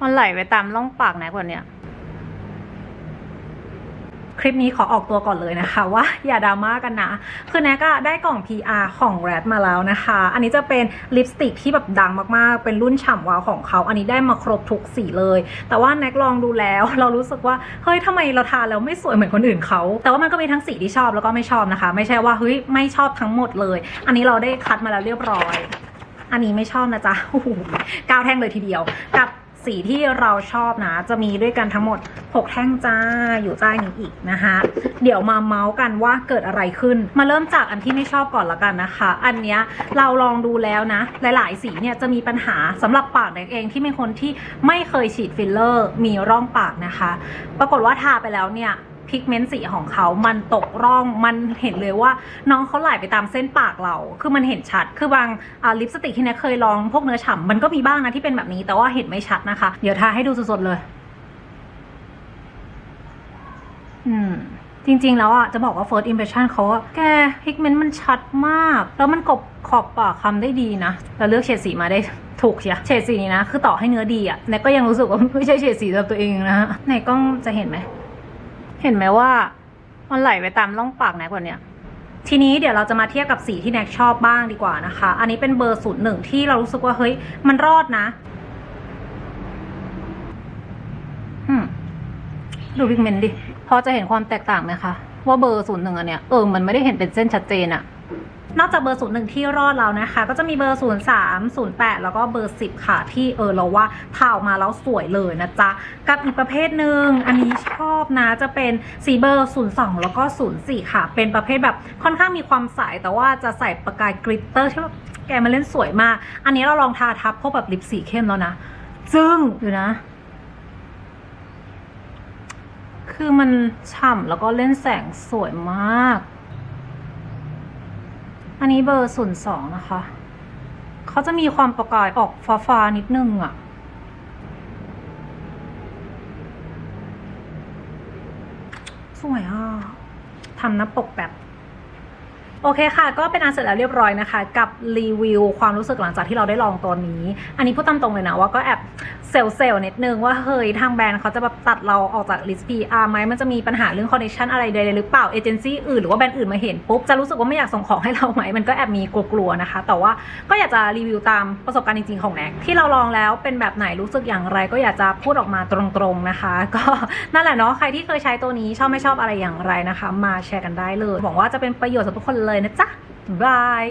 มันไหลไปตามร่องปากไหนกว่าเนี้ยคลิปนี้ขอออกตัวก่อนเลยนะคะ ว่าอย่าดราม่ากันนะ คือแนกอะได้กล่อง PR ของ r a d มาแล้วนะคะ อันนี้จะเป็นลิปสติกที่แบบดังมากๆ เป็นรุ่นฉ่ำวาวของเขา อันนี้ได้มาครบทุกสีเลย แต่ว่าแนกลองดูแล้ว เรารู้สึกว่าเฮ้ยทำไมเราทาแล้วไม่สวยเหมือนคนอื่นเขา แต่ว่ามันก็มีทั้งสีที่ชอบแล้วก็ไม่ชอบนะคะ ไม่ใช่ว่าเฮ้ยไม่ชอบทั้งหมดเลย อันนี้เราได้คัดมาแล้วเรียบร้อย อันนี้ไม่ชอบนะจ๊ะโอ้โหก้าวแท่งเลยทีเดียว กับ สีที่เราชอบนะ จะมีด้วยกันทั้งหมด 6 แท่งจ้าอยู่ใต้นี้อีกนะคะ เดี๋ยวมาเมาส์กันว่าเกิดอะไรขึ้น มาเริ่มจากอันที่ไม่ชอบก่อนละกันนะคะ อันเนี้ยเราลองดูแล้วนะ หลายๆ สีเนี่ยจะมีปัญหาสำหรับปากเด็กเองที่เป็นคนที่ไม่เคยฉีดฟิลเลอร์ มีร่องปากนะคะ ปรากฏว่าทาไปแล้วเนี่ย พิกเมนต์สีของเขามันตกร่องมันเห็นเลยว่าน้องเขาไหลไปตามเส้นปากเรา คือมันเห็นชัด คือบางาลิปสติกที่เนี่ยเคยลองพวกเนื้อฉ่ำมันก็มีบ้างนะที่เป็นแบบนี้ แต่ว่าเห็นไม่ชัดนะคะ เดี๋ยวทาให้ดูสดๆเลย อืมจริงๆ แล้วอะจะบอกว่า first impression เขาแกพิกเมนต์มันชัดมาก แล้วมันกบขอบปากคำได้ดีนะแล้วเลือกเฉดสีมาได้ถูกเชียเฉดสีนี้นะ คือต่อให้เนื้อดีอะแนกก็ยังรู้สึกว่าไม่ใช่เฉดสีสำหรับตัวเองนะฮะในกล้องจะเห็นไหม เห็นไหมว่ามันไหลไปตามร่องปากแนกกว่าเนี้ยทีนี้เดี๋ยวเราจะมาเทียบกับสีที่แน็กชอบบ้างดีกว่านะคะ อันนี้เป็นเบอร์ศูนย์หนึ่งที่เรารู้สึกว่าเฮ้ยมันรอดนะอืมดูพิกเมนต์ดิ พอจะเห็นความแตกต่างไหมคะ ว่าเบอร์ศูนย์หนึ่งอันเนี้ยเออมันไม่ได้เห็นเป็นเส้นชัดเจนอะ นอกจากเบอร์ศูนย์หนึ่งที่รอดแล้วนะคะ ก็จะมีเบอร์ศูนย์สามศูนย์แปดแล้วก็เบอร์สิบค่ะ ที่เออเราว่าทาออกมาแล้วสวยเลยนะจ๊ะ กับอีกประเภทหนึ่งอันนี้ชอบนะจะเป็นสีเบอร์ศูนย์สองแล้วก็ศูนย์สี่ค่ะ เป็นประเภทแบบค่อนข้างมีความใสแต่ว่าจะใส่ประกายกริตเตอร์ที่แบบแกมาเล่นสวยมาก อันนี้เราลองทาทับพวกแบบลิปสีเข้มแล้วนะ ซึ่งดูนะ คือมันฉ่ำแล้วก็เล่นแสงสวยมาก อันนี้เบอร์ศูนย์สองนะคะ เขาจะมีความประกายออกฟ้าๆนิดนึงอะสวยอะทำหน้าปกแบบ โอเคค่ะ ก็เป็นอันเสร็จแล้วเรียบร้อยนะคะ กับรีวิวความรู้สึกหลังจากที่เราได้ลองตัวนี้ อันนี้พูดตามตรงเลยนะว่าก็แอบเซลล์เซลล์นิดนึงว่าเฮ้ยทางแบรนด์เขาจะแบบตัดเราออกจากลิสต์ PR ไหมมันจะมีปัญหาเรื่องคอนเนคชันอะไรใดๆหรือเปล่าเอเจนซี่อื่นหรือว่าแบรนด์อื่นมาเห็นปุ๊บ จะรู้สึกว่าไม่อยากส่งของให้เราไหมมันก็แอบมีกลัวๆนะคะ แต่ว่าก็อยากจะรีวิวตามประสบการณ์จริงๆของแน็กที่เราลองแล้วเป็นแบบไหนรู้สึกอย่างไร ก็อยากจะพูดออกมาตรงๆนะคะ ก็นั่นแหละเนาะใครที่เคยใช้ตัวนี้ชอบไม่ชอบอะไรอย่างไรนะคะ มาแชร์กันได้เลยหวังว่าจะเป็นประโยชน์สำหรับคนเลยนะจ๊ะบาย